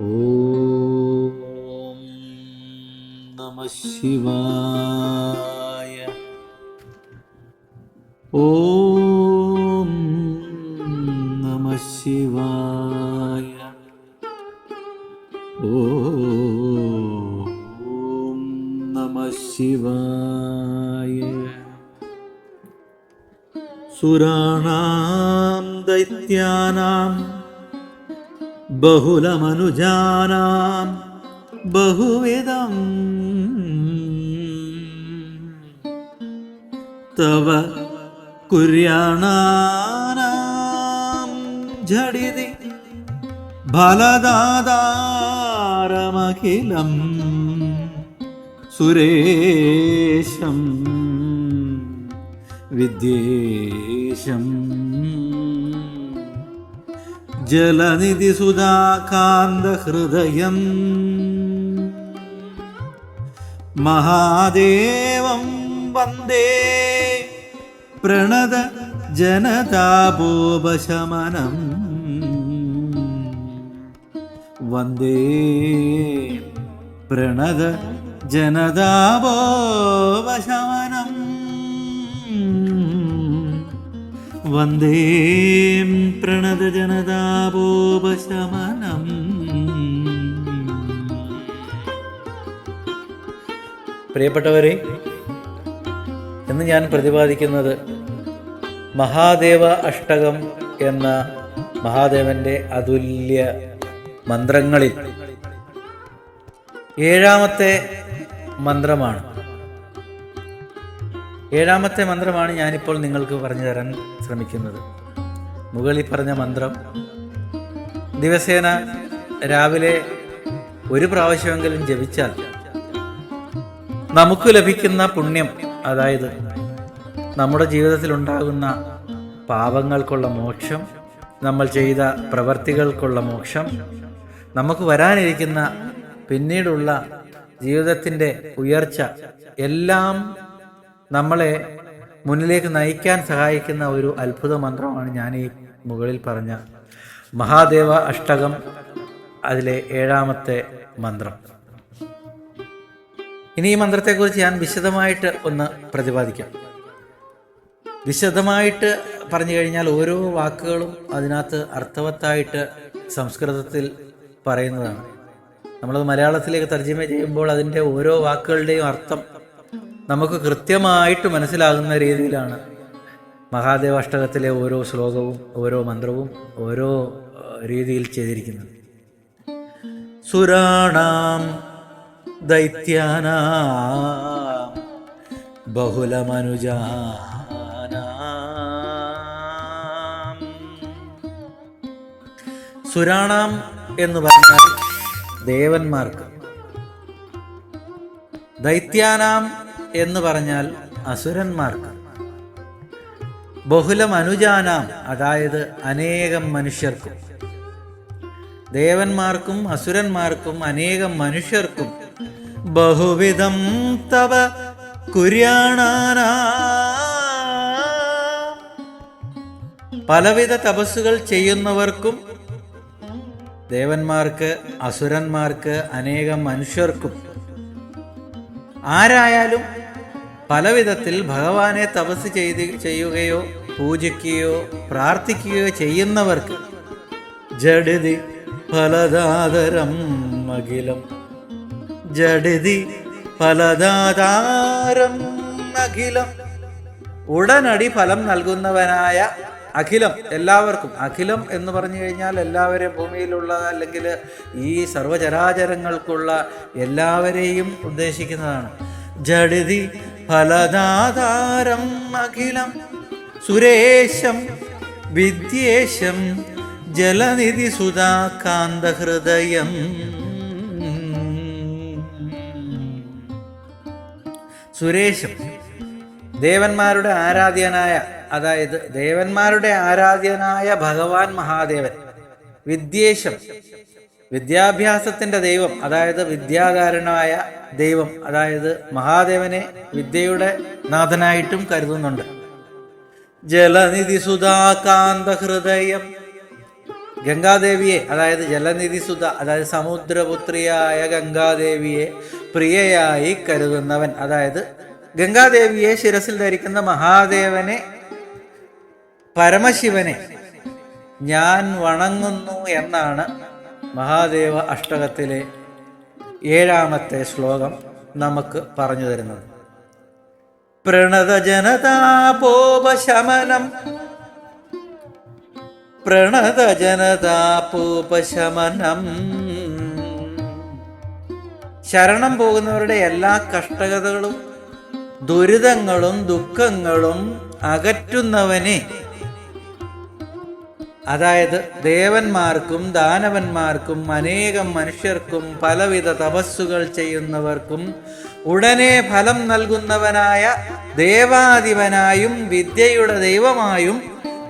ഓം നമ ശിവായ. ഓം നമ ശിവായ. ഓം നമ ശിവായ. സുരാണാം ദൈത്യാനാം ബഹുലമനുജാനാം ബഹുവിധം. തവ കുര്യാണാനാം ജഡിതി ഫലദാതാരമഖിലം സുരേശം വിദ്യേശം ജലനിധിസുധാകാന്തഹൃദയം മഹാദേവം വന്ദേ. പ്രണത ജനതാപോപശമനം. വന്ദേ. പ്രണത ജനതാപോപശമനം. വന്ദേ പ്രണതജനതാപോപശമനം. പ്രിയപ്പെട്ടവരെ ഇന്ന് ഞാൻ പ്രതിപാദിക്കുന്നത് മഹാദേവ അഷ്ടകം എന്ന മഹാദേവന്റെ അതുല്യ മന്ത്രങ്ങളിൽ ഏഴാമത്തെ മന്ത്രമാണ്. ഏഴാമത്തെ മന്ത്രമാണ് ഞാനിപ്പോൾ നിങ്ങൾക്ക് പറഞ്ഞു തരാൻ ശ്രമിക്കുന്നത്. മുകളിൽ പറഞ്ഞ മന്ത്രം ദിവസേന രാവിലെ ഒരു പ്രാവശ്യമെങ്കിലും ജപിച്ചാൽ നമുക്ക് ലഭിക്കുന്ന പുണ്യം അതായത് നമ്മുടെ ജീവിതത്തിൽ ഉണ്ടാകുന്ന പാപങ്ങൾക്കുള്ള മോക്ഷം നമ്മൾ ചെയ്ത പ്രവർത്തികൾക്കുള്ള മോക്ഷം നമുക്ക് വരാനിരിക്കുന്ന പിന്നീടുള്ള ജീവിതത്തിന്റെ ഉയർച്ച എല്ലാം നമ്മളെ മുന്നിലേക്ക് നയിക്കാൻ സഹായിക്കുന്ന ഒരു അത്ഭുത മന്ത്രമാണ് ഞാൻ ഈ മുകളിൽ പറഞ്ഞ മഹാദേവ അഷ്ടകം അതിലെ ഏഴാമത്തെ മന്ത്രം. ഇനി ഈ മന്ത്രത്തെക്കുറിച്ച് ഞാൻ വിശദമായിട്ട് ഒന്ന് പ്രതിപാദിക്കാം. വിശദമായിട്ട് പറഞ്ഞു കഴിഞ്ഞാൽ ഓരോ വാക്കുകളും അതിനകത്ത് അർത്ഥവത്തായിട്ട് സംസ്കൃതത്തിൽ പറയുന്നതാണ്. നമ്മളത് മലയാളത്തിലേക്ക് തർജമ ചെയ്യുമ്പോൾ അതിന്റെ ഓരോ വാക്കുകളുടെയും അർത്ഥം നമുക്ക് കൃത്യമായിട്ട് മനസ്സിലാകുന്ന രീതിയിലാണ് മഹാദേവ അഷ്ടകത്തിലെ ഓരോ ശ്ലോകവും ഓരോ മന്ത്രവും ഓരോ രീതിയിൽ ചെയ്തിരിക്കുന്നത്. സുരാണാം ദൈത്യാനാം ബഹുലമനുജാനാം. സുരാണാം എന്ന് പറഞ്ഞാൽ ദേവന്മാർക്ക്. ദൈത്യാനാം എന്ന് പറഞ്ഞാൽ അസുരന്മാർക്ക്. ബഹുലം അനുജാനാം അതായത് അനേകം മനുഷ്യർക്കും. ദേവന്മാർക്കും അസുരന്മാർക്കും അനേകം മനുഷ്യർക്കും ബഹുവിധം തവ കുര്യാണ പലവിധ തപസ്സുകൾ ചെയ്യുന്നവർക്കും ദേവന്മാർക്ക് അസുരന്മാർക്ക് അനേകം മനുഷ്യർക്കും. ആരായാലും പലവിധത്തിൽ ഭഗവാനെ തപസ് ചെയ്ത് ചെയ്യുകയോ പൂജിക്കുകയോ പ്രാർത്ഥിക്കുകയോ ചെയ്യുന്നവർക്ക് ജഡിതി ഫലദാതരം അഖിലം. ജഡിതി ഫലദാതാരം അഖിലം. ഉടനടി ഫലം നൽകുന്നവനായ അഖിലം. എല്ലാവർക്കും അഖിലം എന്ന് പറഞ്ഞു കഴിഞ്ഞാൽ എല്ലാവരെയും ഭൂമിയിലുള്ള അല്ലെങ്കിൽ ഈ സർവചരാചരങ്ങൾക്കുള്ള എല്ലാവരെയും ഉദ്ദേശിക്കുന്നതാണ്. ജഡിതി ഫലദാതാരം അഖിലം സുരേശം വിദ്യേശം ജലനിധി സുധാകാന്തഹൃദയം സുരേശം ദേവന്മാരുടെ ആരാധ്യനായ അതായത് ദേവന്മാരുടെ ആരാധ്യനായ ഭഗവാൻ മഹാദേവൻ. വിദ്യേശം വിദ്യാഭ്യാസത്തിന്റെ ദൈവം അതായത് വിദ്യാകാരനായ ദൈവം അതായത് മഹാദേവനെ വിദ്യയുടെ നാഥനായിട്ടും കരുതുന്നുണ്ട്. ജലനിധി സുധാകാന്ത ഹൃദയം. ഗംഗാദേവിയെ അതായത് ജലനിധി സുധ അതായത് സമുദ്രപുത്രിയായ ഗംഗാദേവിയെ പ്രിയയായി കരുതുന്നവൻ അതായത് ഗംഗാദേവിയെ ശിരസിൽ ധരിക്കുന്ന മഹാദേവനെ പരമശിവനെ ഞാൻ വണങ്ങുന്നു എന്നാണ് മഹാദേവ അഷ്ടകത്തിലെ ഏഴാമത്തെ ശ്ലോകം നമുക്ക് പറഞ്ഞു തരുന്നത്. പ്രണത ജനതാപോപശമനം പ്രണത ജനതാപോപശമനം ശരണം പോകുന്നവരുടെ എല്ലാ കഷ്ടകതകളും ദുരിതങ്ങളും ദുഃഖങ്ങളും അകറ്റുന്നവനെ അതായത് ദേവന്മാർക്കും ദാനവന്മാർക്കും അനേകം മനുഷ്യർക്കും പലവിധ തപസ്സുകൾ ചെയ്യുന്നവർക്കും ഉടനെ ഫലം നൽകുന്നവനായ ദേവാധിപനായും വിദ്യയുടെ ദൈവമായും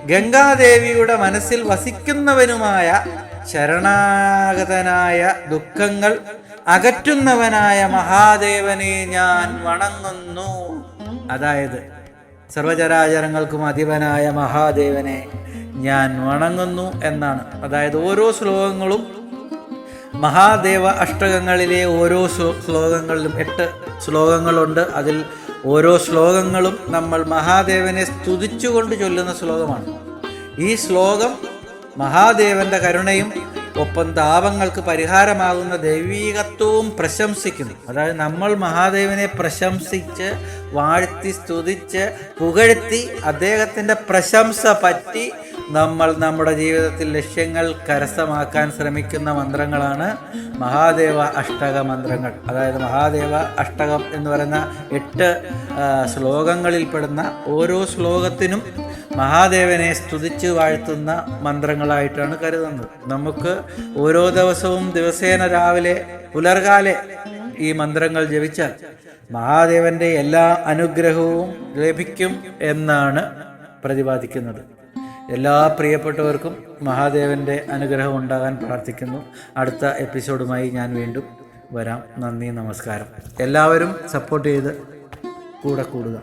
ഗംഗാദേവിയുടെ മനസ്സിൽ വസിക്കുന്നവനുമായ ശരണാഗതനായ ദുഃഖങ്ങൾ അകറ്റുന്നവനായ മഹാദേവനെ ഞാൻ വണങ്ങുന്നു. അതായത് സർവചരാചരങ്ങൾക്കും അധിപനായ മഹാദേവനെ ഞാൻ വണങ്ങുന്നു എന്നാണ്. അതായത് ഓരോ ശ്ലോകങ്ങളും മഹാദേവ അഷ്ടകങ്ങളിലെ ഓരോ ശ്ലോകങ്ങളിലും എട്ട് ശ്ലോകങ്ങളുണ്ട്. അതിൽ ഓരോ ശ്ലോകങ്ങളും നമ്മൾ മഹാദേവനെ സ്തുതിച്ചുകൊണ്ട് ചൊല്ലുന്ന ശ്ലോകമാണ്. ഈ ശ്ലോകം മഹാദേവന്റെ കരുണയും ഒപ്പം താപങ്ങൾക്ക് പരിഹാരമാകുന്ന ദൈവീകത്വവും പ്രശംസിക്കുന്നു. അതായത് നമ്മൾ മഹാദേവനെ പ്രശംസിച്ച് വാഴ്ത്തി സ്തുതിച്ച് പുകഴ്ത്തി അദ്ദേഹത്തിന്റെ പ്രശംസ പറ്റി നമ്മൾ നമ്മുടെ ജീവിതത്തിൽ ലക്ഷ്യങ്ങൾ കരസ്ഥമാക്കാൻ ശ്രമിക്കുന്ന മന്ത്രങ്ങളാണ് മഹാദേവ അഷ്ടക മന്ത്രങ്ങൾ. അതായത് മഹാദേവ അഷ്ടകം എന്ന് പറയുന്ന എട്ട് ശ്ലോകങ്ങളിൽ പെടുന്ന ഓരോ ശ്ലോകത്തിനും മഹാദേവനെ സ്തുതിച്ച് വാഴ്ത്തുന്ന മന്ത്രങ്ങളായിട്ടാണ് കരുതുന്നത്. നമുക്ക് ഓരോ ദിവസവും ദിവസേന രാവിലെ പുലർകാലെ ഈ മന്ത്രങ്ങൾ ജപിച്ചാൽ മഹാദേവന്റെ എല്ലാ അനുഗ്രഹവും ലഭിക്കും എന്നാണ് പ്രതിപാദിക്കുന്നത്. എല്ലാ പ്രിയപ്പെട്ടവർക്കും മഹാദേവന്റെ അനുഗ്രഹം ഉണ്ടാകാൻ പ്രാർത്ഥിക്കുന്നു. അടുത്ത എപ്പിസോഡുമായി ഞാൻ വീണ്ടും വരാം. നന്ദി നമസ്കാരം. എല്ലാവരും സപ്പോർട്ട് ചെയ്ത് കൂടെ കൂടുക.